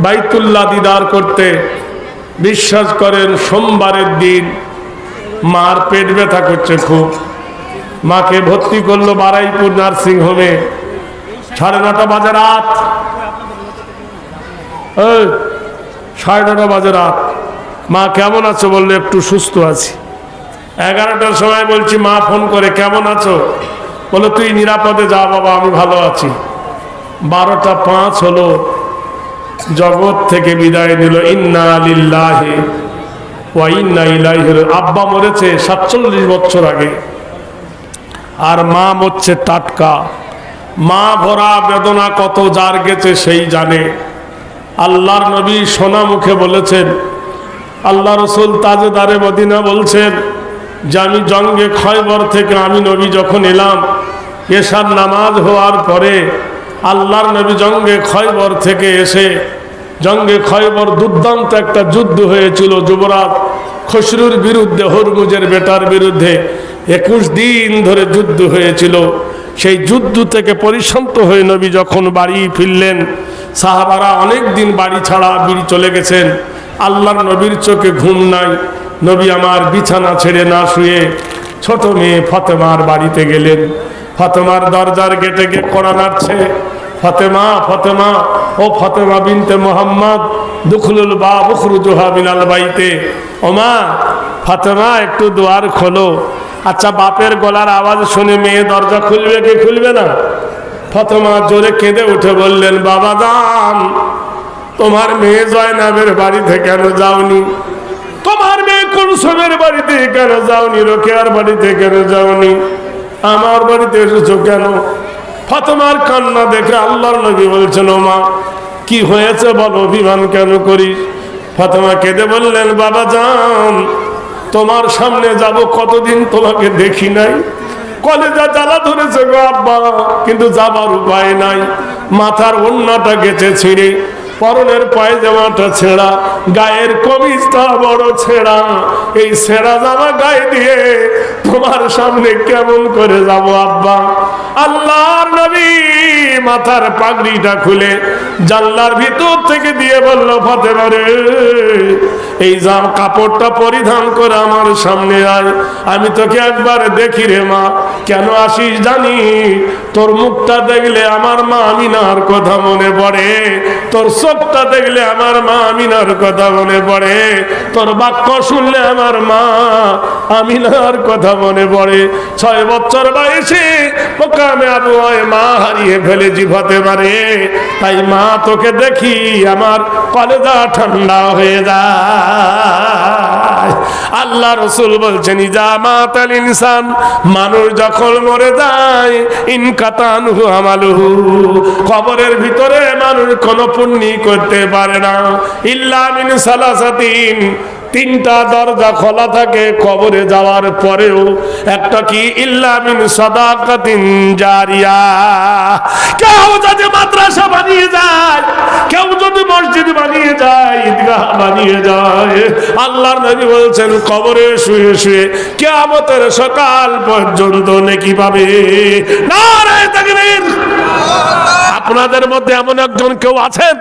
বাইতুল্লাহ দিদার করতে বিশ্বাস করেন সোমবারের দিন মার পেট ব্যথা করছে খুব। মাকে ভর্তি করল বারাইপুর নার্সিং হোমে। সাড়ে নটা বাজে রাত। সাড়ে নটা বাজে রাত। মা কেমন আছো বললে, একটু সুস্থ আছি। এগারোটার সময় বলছি, মা ফোন করে, কেমন আছো? বলে, তুই নিরাপদে যা বাবা, আমি ভালো আছি। বারোটা পাঁচ হলো। জগৎ থেকে বিদায় নিল, ইন্না লিল্লাহি আব্বা মরেছে সাতচল্লিশ বছর আগে। আর মা মরছে টাটকা। মা ভরা বেদনা কত যার গেছে সেই জানে। আল্লাহর নবী সোনা মুখে বলেছেন, আল্লাহ রসুল তাজেদারে মদিনা বলছেন যে, আমি জঙ্গে খয়বর থেকে আমি নবী যখন এলাম, এশার নামাজ হওয়ার পরে আল্লাহর নবী জঙ্গে খয়বর থেকে এসে, জঙ্গে খয়বর দুর্দান্ত একটা যুদ্ধ হয়েছিল যুবরাজ খসরুর বিরুদ্ধে, হরমুজের বেটার বিরুদ্ধে। একুশ দিন ধরে যুদ্ধ হয়েছিল। সেই যুদ্ধ থেকে পরিশান্ত হয়ে নবী যখন বাড়ি ফিরলেন, সাহাবারা অনেক দিন বাড়ি ছাড়া বিড়ি চলে গেছেন। আল্লাহর নবীর চোখে ঘুম নাই। নবী আমার বিছানা ছেড়ে না শুয়ে ছোট মেয়ে ফতেমার বাড়িতে গেলেন। ফতেমার দরজার গেটে গিয়ে কড়া নাড়ছে। ফতেমা ফতেমা, ও ফতেমা বিনতে মোহাম্মদ, দুখলুল বা বুখরুজুহা বিনাল বাইতে। ওমা, ফতেমা, একটু দুয়ার খোলো। আচ্ছা বাপের গলার আওয়াজ শুনে মেয়ে দরজা খুলবে কি খুলবে না? ফতেমা জোরে কেঁদে উঠে বললেন, বাবা দান তোমার মেয়ে জয়নাবের বাড়িতে কেন যাওনি? তোমার মেয়ে কুলসুমের বাড়িতে কেন যাওনি? রোকেয়ার বাড়িতে কেন যাওনি? আমার বাড়িতে এসেছ কেন? ফাতেমার কান্না দেখে আল্লাহর নবী বলছেন মা কি হয়েছে বল, অভিমান কেন করিস ফাতেমা কেঁদে বললেন, বাবা যান তোমার সামনে যাব কতদিন তোমাকে দেখি নাই? কলেজা জ্বালা ধরেছে গো আব্বা, কিন্তু যাবার উপায় নাই। মাথার অন্যটা গেছে ছিঁড়ে, পরনের পায়জামাটা ছেঁড়া, গায়ের কমিজটা বড় ছেঁড়া। এই ছেঁড়া জামা গায়ে দিয়ে তোমার সামনে কেমন করে যাব আব্বা? আল্লাহর নবী মাথার পাগড়িটা খুলে জানলার ভিতর থেকে দিয়ে বলল, ফাতেমা রে, এই জাম কাপড়টা পরিধান করে আমার সামনে আয়, আমি তোকে একবার দেখি রে মা, কেন আসিস জানি? তোর মুখটা দেখলে আমার মা আমিনার কথা মনে পড়ে, তোর চোখটা দেখলে আমার মা আমিনার কথা মনে পড়ে, তোর বাক্য শুনলে আমার মা আমিনার কথা মনে পড়ে। ছয় বছর বয়সে মা হারিয়ে তাই মা তোকে দেখি আমার কলেজা ঠান্ডা হয়ে যায়। আল্লাহ রসুল বলছেন ইনসান, মানুষ যখন মরে যায়, ইনকাতানহু আমালুহু। কবরের ভিতরে মানুষ কোনো পুণ্যি করতে পারে না। ইল্লা মিন সালাসাতিন তিনটা দরজা খোলা থাকে কবরে যাওয়ার পরেও, একটা কি ইল্লামিন সদাকাতিন জারিয়া। কেউ যদি মাদ্রাসা বানিয়ে যায়, কেউ যদি মসজিদ বানিয়ে যায়, ঈদগাহ বানিয়ে যায়, আল্লাহর নবী বলছেন, কবরে শুয়ে শুয়ে কিয়ামতের সকাল পর্যন্ত নেকি পাবে। নারায়ে তাকবীর। আপনাদের মধ্যে এমন একজন কেউ আছেন?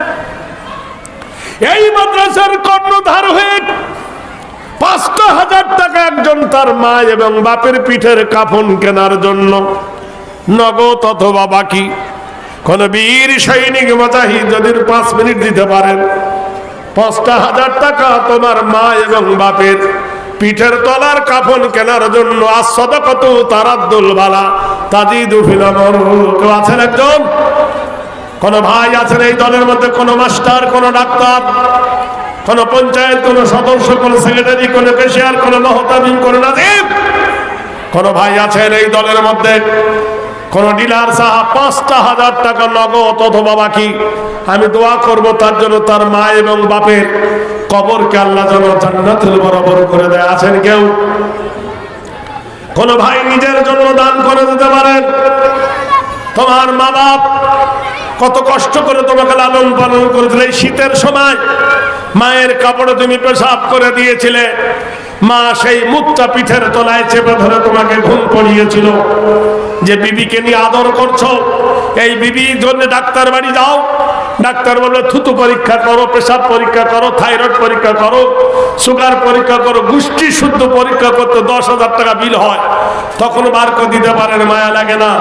এই মাদ্রাসার কর্ণধার হয়ে পাঁচটা হাজার টাকা একজন তার মা এবং বাপের পিঠের কাফন কেনার জন্য। নগদ অথবা বাকি। কোন বীর সৈনিক মজাহিদ যদি পাঁচ মিনিট দিতে পারেন। পাঁচটা হাজার টাকা তোমার মা এবং বাপের পিঠের তলার কাফন কেনার জন্য। আস্বাদ কত তারাদ্দুল বালা তাজিদু ফিলামর কেউ আছেন একজন? কোন ভাই আছেন এই দলের মধ্যে? কোন মাস্টার, কোন ডাক্তার? কোন পঞ্চায়েত কোন সদস্য, কোন সেক্রেটারি কোন কেশিয়ার কোন মহতামিম কোন নাজিব, কোন ভাই আছেন এই দলের মধ্যে, কোন ডিলার সাহা পাঁচটা হাজার টাকা নগদ অথবা বাকি। আমি দোয়া করব তার জন্য তার মা এবং বাপের কবরকে আল্লাহ যেন জান্নাতুল বরাবর করে দেয়। আছেন কেউ? কোন ভাই নিজের জন্য দান করে দিতে পারেন? তোমার মা বাপ কত কষ্ট করে তোমাকে লালন পালন করেছিল এই শীতের সময়। মায়ের কাপড়ে তুমি পেশাব করে দিয়েছিলে। মা সেই মুক্তা পিঠের তলায় চেপে ধরে তোমাকে ঘুম পড়িয়েছিল। যে বিবিকে নিয়ে আদর করছ, এই বিবির জন্য ডাক্তার বাড়ি যাও। ডাক্তার বলবে, থুতু পরীক্ষা করো, পেশাব পরীক্ষা করো, থাইরয়েড পরীক্ষা করো, সুগার পরীক্ষা করো, গোষ্ঠী শুদ্ধ পরীক্ষা করতে দশ হাজার টাকা বিল হয়। তখন বার করে দিতে পারেন, মায়া লাগে না।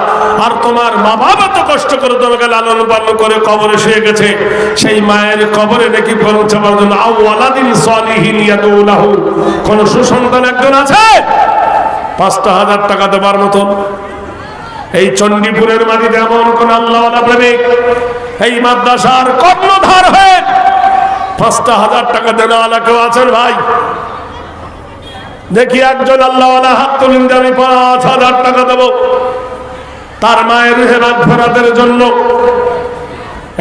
আর তোমার মা বাবা তো কষ্ট করে তোমাকে লালন পালন করে কবরে শুয়ে গেছে। সেই মায়ের কবরে নাকি পৌঁছাবার জন্য আউ্লাদিন সলিহিন ইয়াদুলাহু কোন সুসন্তান একজন আছে? পাঁচটা হাজার টাকা দেবার মতন। এই চণ্ডীপুরের মাটিতে এমন কোন আল্লাহ প্রেমিক এই মাদ্রাসার কর্ণধার হয়ে পাঁচটা হাজার টাকা দেওয়ালা কেউ আছেন ভাই। দেখি একজন আল্লাহ হাত তুলিন যে আমি পাঁচ হাজার টাকা দেবো। তার মায়ের হেমাত ফেরাতের জন্য।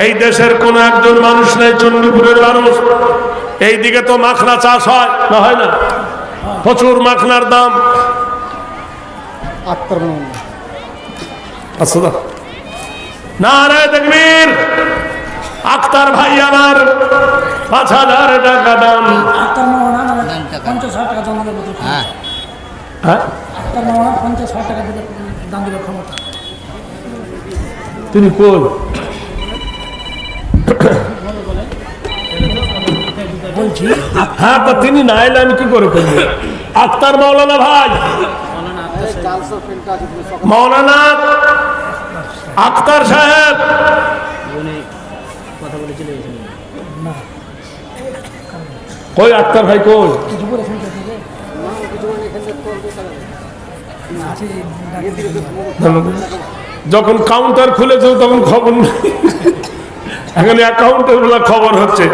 এই দেশের কোন একজন মানুষ নেই চণ্ডীপুরের মানুষ। এই দিকে তো মাখনা চাষ হয় না হয় না? প্রচুর মাখনার দাম। আচ্ছা দা। না রে দেখবীর আক্তার ভাই আমার পাঁচ হাজার টাকা দাম। আক্তার মোহনা পঞ্চাশ ষাট টাকা হ্যাঁ। হ্যাঁ? তিনি বলছি হ্যাঁ তা তিনি না এলে আমি কি করে করব? আক্তার মাওলানা ভাই। মাওলানা আক্তার সাহেব। কই আক্তার ভাই কই? আছে, যখন কাউন্টার খুলেছে তখন খবর নেই। এখানে অ্যাকাউন্টেরগুলা খবর হচ্ছে।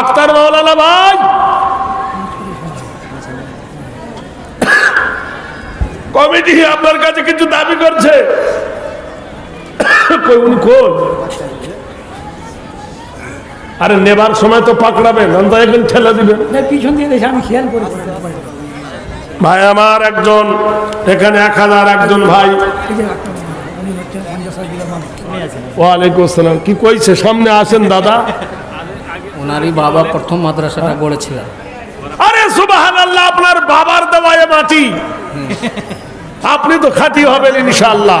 আক্তার মাওলানা ভাই। কমিটি আপনার কাছে কিছু দাবি করছে? কই উনি কোন? আরে নেবার সময় তো পাকড়াবেন অন্তত ঠেলে দিবেন। পিছন দিয়ে আমি খেয়াল করে। ভাই আমার একজন এখানে এক হাজার একজন ভাই। ওয়ালাইকুম আসসালাম। কি কইছে? সামনে আসেন দাদা। ওনারই বাবা প্রথম মাদ্রাসাটা গড়েছিলেন। আরে সুবাহান আল্লাহ আপনার বাবার দেওয়ায় মাটি। আপনি তো খাঁটি হবেন ইনশাআল্লাহ।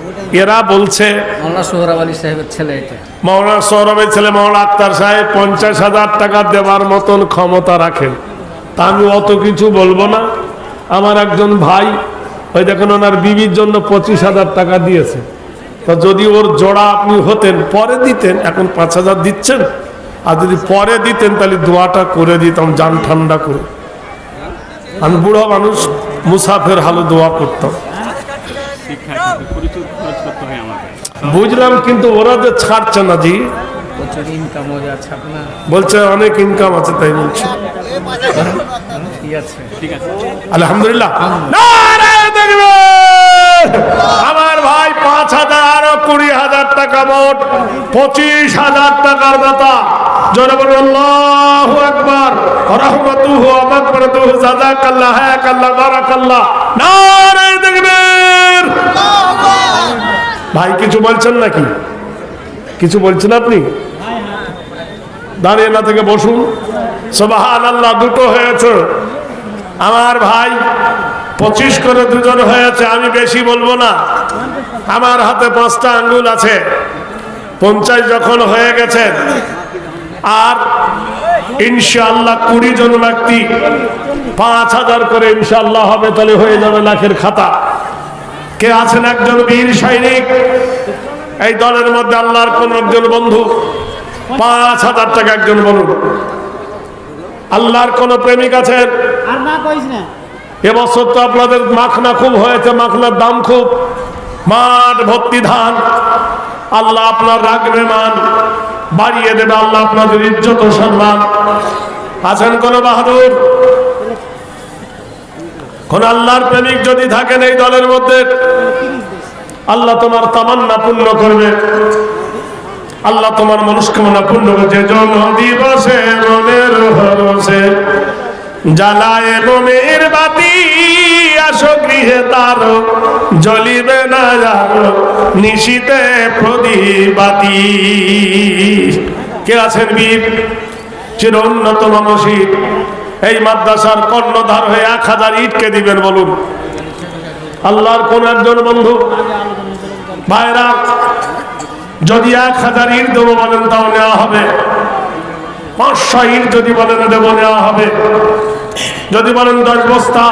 এরা বলছে সোহরাব আলী সাহেবের ছেলে এটা। মৌলানা সৌরভের ছেলে মৌলানা আক্তার সাহেব পঞ্চাশ হাজার টাকা দেওয়ার মতন ক্ষমতা রাখেন তা আমি অত কিছু বলব না। আমার একজন ভাই ওই দেখেন ওনার বিবির জন্য পঁচিশ হাজার টাকা দিয়েছে। তা যদি ওর জোড়া আপনি হতেন পরে দিতেন এখন পাঁচ হাজার দিচ্ছেন। আর যদি পরে দিতেন তাহলে দোয়াটা করে দিতাম যান ঠান্ডা করে। আমি বুড়ো মানুষ মুসাফের হালো দোয়া করতাম। শিক্ষা প্রচুর খরচ করতে হয় আমাকে বুঝলাম কিন্তু ওরা যে ছাড়ছে না জি। প্রচুর ইনকাম হয়ে যাচ্ছে আপনার বলছে অনেক ইনকাম আছে তাই বলছে। ঠিক আছে। আলহামদুলিল্লাহ। আমার ভাই পাঁচ হাজার কুড়ি হাজার টাকা মোট পঁচিশ হাজার টাকার দাতা জনগণ আল্লাহু আকবার। রহমতুহু মাগফিরাতুহু জাযাকাল্লাহ হায়াকাল্লাহ বারাকাল্লাহ। নারায়ে তাকবীর! ভাই, কিছু বলছেন নাকি? কিছু বলছেন আপনি? দাঁড়িয়ে না থেকে বসুন। সোবাহান আল্লাহ দুটো হয়েছে। আমার ভাই পঁচিশ করে দুজন হয়েছে, আমি বেশি বলব না। আমার হাতে পাঁচটা আঙ্গুল আছে। পঞ্চাশ যখন হয়ে গেছে, আর ইনশাআল্লাহ কুড়ি জন ব্যক্তি, পাঁচ হাজার করে ইনশাআল্লাহ হবে, তাহলে হয়ে যাবে লাখের খাতা। কে আছেন একজন বীর সৈনিক? এই দলের মধ্যে আল্লাহর কোন একজন বন্ধু? পাঁচ হাজার টাকা একজন বলুন। আল্লাহর কোন প্রেমিক আছেন? এবছর তো আপনাদের মাখনা খুব হয়েছে মাখনার দাম খুব। মাঠ ভর্তি ধান। আল্লাহ আপনার রাখবে মান বাড়িয়ে দেবে আল্লাহ আপনাদের ইজ্জত সম্মান। আছেন কোন বাহাদুর? কোন আল্লাহর প্রেমিক যদি থাকেন এই দলের মধ্যে, আল্লাহ তোমার তামান্না পূর্ণ করবে। আল্লাহ তোমার মনস্কামনা পূর্ণ করবে। যে জন দিবসে মনের ভরসে জ্বালায় মনের বাতি, আসো গৃহে তার জ্বলিবে না আর নিশীতে প্রদীপাতি। কে আছেন বীর? চির উন্নত মানসিক এই মাদ্রাসার কর্ণধার হয়ে এক হাজার ইটকে দিবেন বলুন। আল্লাহর কোন একজন বন্ধু? ভাইরা, যদি এক হাজার ইট দেবো বলেন তাও নেওয়া হবে। পাঁচশো ইট যদি বলেন দেবো নেওয়া হবে। যদি বলেন দশ বস্তা,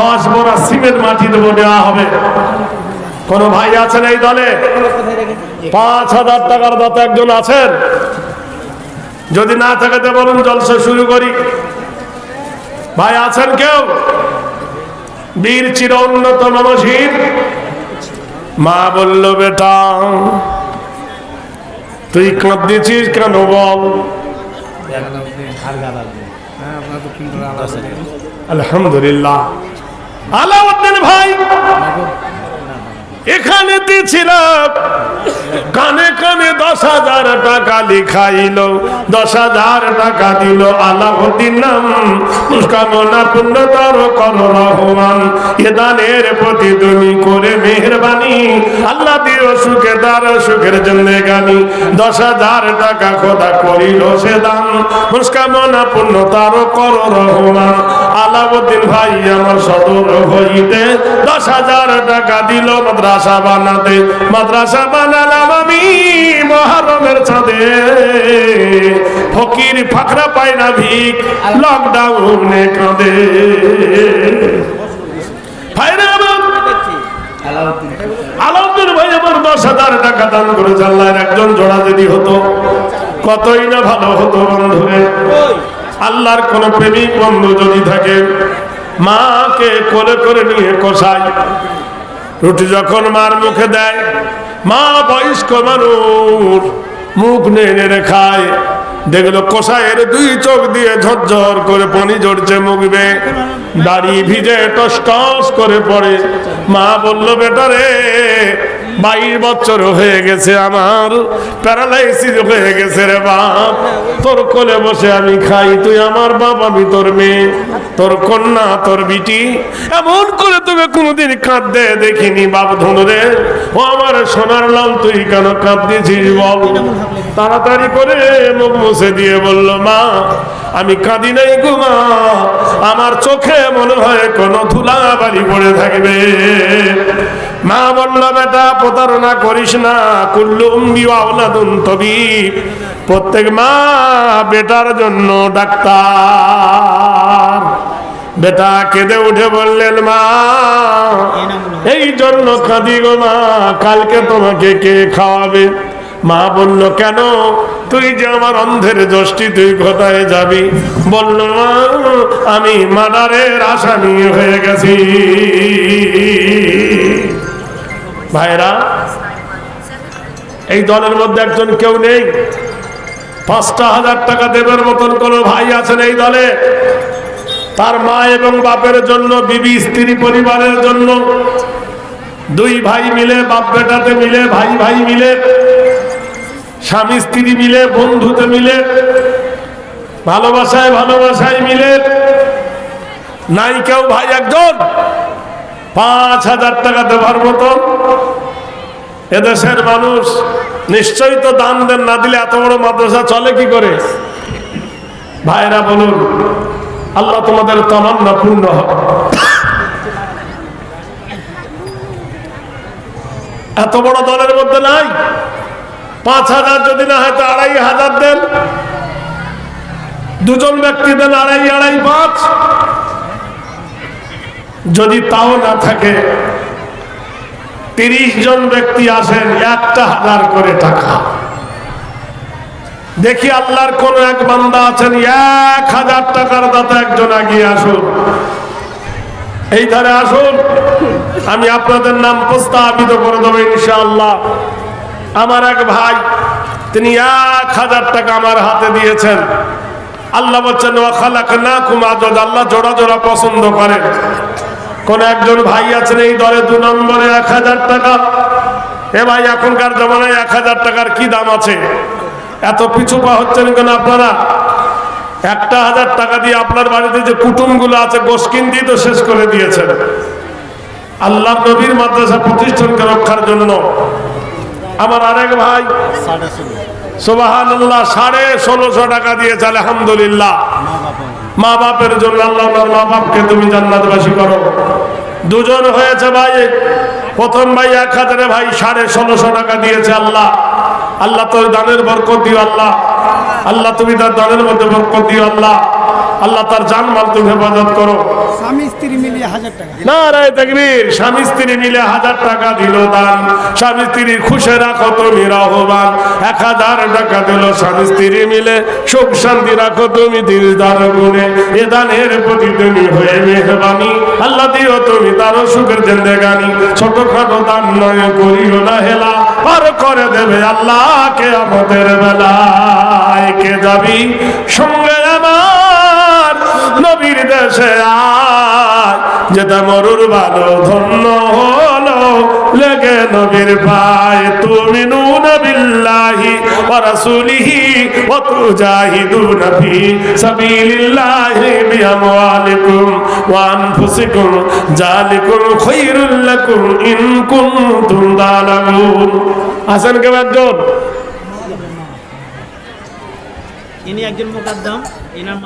দশ বড়া সিমেন্ট মাটি দেবো নেওয়া হবে। কোন ভাই আছেন এই দলে? পাঁচ হাজার টাকার দাতা একজন আছেন? যদি না থাকে বলুন জলসা শুরু করি। ভাই আছেন কেউ? বীর চির উন্নত মানসিক মা বলল, বেটা, তুই কাঁদতেছিস কেন বল? আলহামদুলিল্লাহ। আলাউদ্দিন ভাই এখানে ছিল কানে কানে দশ হাজার টাকা লিখাইল। দশ হাজার টাকা দিল আলাউদ্দিন নাম। কামনা পূর্ণ তার কর রহমান। এ দানের প্রতি তুমি করে মেহরবানি। আল্লাহ দিও সুখে দার সুখের জন্য গানি। দশ হাজার টাকা খোদা করিল সে দান। মুস্কামনা পূর্ণ কর রহমান ভাই আমার সদর হইতে দশ হাজার টাকা দিল মাদ্রাসা বানাতে। মাদ্রাসা বানালাম আমি মহারমের চাঁদে ফকির ফাকরা পায় না ভিক লকডাউনে কাঁদে। ভাইরা আলাউদ্দিন ভাই আমার দশ হাজার টাকা দান করে জানলার একজন জোড়া যদি হতো, কতই না ভালো হতো বন্ধুরে। আল্লাহর কোন প্রেমিক বন্ধু যদি থাকে, মাকে কোলে করে নিয়ে কষাই রুটি যখন মার মুখে দেয়, মা বয়স্ক মানুষ মুখ নেড়ে খায়। দেখল কষায়ের দুই চোখ দিয়ে ঝরঝর করে পানি ঝরছে মুখবে দাড়ি ভিজে টস টস করে পড়ে। মা বলল বেটারে বাইশ বছর হয়ে গেছে আমার, প্যারালাইসিস হয়ে গেছে রে বাপ। তোর কোলে বসে আমি খাই, তুই আমার বাপ, আমি তোর মেয়ে, তোর কন্যা, তোর বিটি। এমন করে তোকে কোনোদিন কাঁদতে দেখিনি বাপ ধনুরে। ও আমার সোনার লাল, তুই কেন কাঁদতেছিস বল? তাড়াতাড়ি করে মুখ মুছে দিয়ে বলল, মা, আমি কাঁদি নাই গো মা। আমার চোখে মনে হয় কোনো ধুলা বাড়ি পড়ে থাকবে। মা বলল বেটা প্রতারণা করিস না, কুল্লু উম্মি আওলাদুন তবিব। প্রত্যেক মা বেটার জন্য ডাক্তার। বেটা কেঁদে উঠে বললেন, মা, এই জন্য কাঁদি গো মা, কালকে তোমাকে কে খাওয়াবে? মা বলল, কেন? তুই যে আমার অন্ধের দোষটি তুই কোথায় যাবি? বলল, মা, আমি মার্ডারের আসামি হয়ে গেছি। ভাইরা, এই দলের মধ্যে একজন কেউ নেই। পাঁচটা হাজার টাকা দেবের মতন কোন ভাই আছেন এই দলে। তার মা এবং বাপের জন্য, বিবি, স্ত্রী, পরিবারের জন্য। দুই ভাই মিলে, বাপ বেটাতে মিলে, ভাই ভাই মিলে, স্বামী, স্ত্রী মিলে, বন্ধুতে মিলে, ভালোবাসায় ভালোবাসায় মিলে। নাই কেউ ভাই একজন। পাঁচ হাজার টাকা দেওয়ার মতন এদেশের মানুষ নিশ্চয়ই তো দান দেন, না দিলে এত বড় মাদ্রাসা চলে কি করে? ভাইরা বলুন, আল্লাহ তোমাদের তমান্না পূর্ণ হোক এত বড় দলের মধ্যে নাই। পাঁচ হাজার যদি না হয় তো আড়াই হাজার দেন। দুজন ব্যক্তি দেন আড়াই আড়াই পাঁচ। যদি তাও না থাকে, তিরিশ জন ব্যক্তি আসেন, একটা হাজার করে টাকা। দেখি আল্লাহর কোন এক বান্দা আছেন, এক হাজার টাকার দাতা একজন আগিয়ে আসুন। এই ধারে আসুন, আমি আপনাদের নাম প্রস্তাবিত করে দেবো ইনশাআল্লাহ। আমার এক ভাই, তিনি এক হাজার টাকা আমার হাতে দিয়েছেন। আল্লাহ বলছেন আল্লাহ জোড়া জোড়া পছন্দ করেন। কোন একজন ভাই আছেন এই দলে দু নম্বরে এক হাজার টাকা। এ ভাই, এখনকার জমানায় এক হাজার টাকার কি দাম আছে? এত পিছু পা হচ্ছেন কেন আপনারা? একটা হাজার টাকা দিয়ে আপনার বাড়িতে যে কুটুমগুলো আছে গোসকিন দিয়ে তো শেষ করে দিয়েছেন। আল্লাহ নবীর মাদ্রাসা প্রতিষ্ঠানকে রক্ষার জন্য। আমার আরেক ভাই সোবাহান সাড়ে ষোলোশো টাকা দিয়েছে, আলহামদুলিল্লাহ। মা বাপের জন্য, আল্লাহ মা বাপকে তুমি জান্নাতবাসী করো। দুজন হয়েছে ভাই। প্রথম ভাই এক হাজারে ভাই, সাড়ে ষোলোশো টাকা দিয়েছে আল্লাহ। আল্লাহ তোর দানের বরকত দিও আল্লাহ। আল্লাহ তুমি তার দানের মধ্যে বরকত দিও আল্লাহ। আল্লাহ তার জানমাল তুমি হেফাজত করো। স্বামী স্ত্রী মিলিয়ে হাজার টাকা। না রে তকবীর স্বামী স্ত্রী মিলে হাজার টাকা দিল দান। স্বামী স্ত্রী খুশে রাখো তুমি রহবান। এক হাজার টাকা দিল স্বামী স্ত্রী মিলে। সুখ শান্তি রাখো তুমি দিলদার গুণে। এ দানের প্রতি তুমি হয়ে মেহরবানি। আল্লাহ দিও তুমি তারও সুখের জেন্দেগানি। ছোটখাটো দান নয় করিও না হেলা। পার করে দেবে আল্লাহকে আমাদের বেলায়। কে যাবি? সঙ্গে যেটা মরুর ভালো ধন্য হলো, লেগে নবীর পায় তুমি নুন বিল্লাহি ওয়া রাসূলিহি ওয়া তুজাহিদুনা ফি সাবিলিল্লাহি বিআমওয়ালিকুম ওয়া আনফুসিকুম, যালিকুম খায়রুল লাকুম ইন কুনতুম তা'লামুন। হাসান কে একজন? ইনি একজন মোকাদ্দম এনার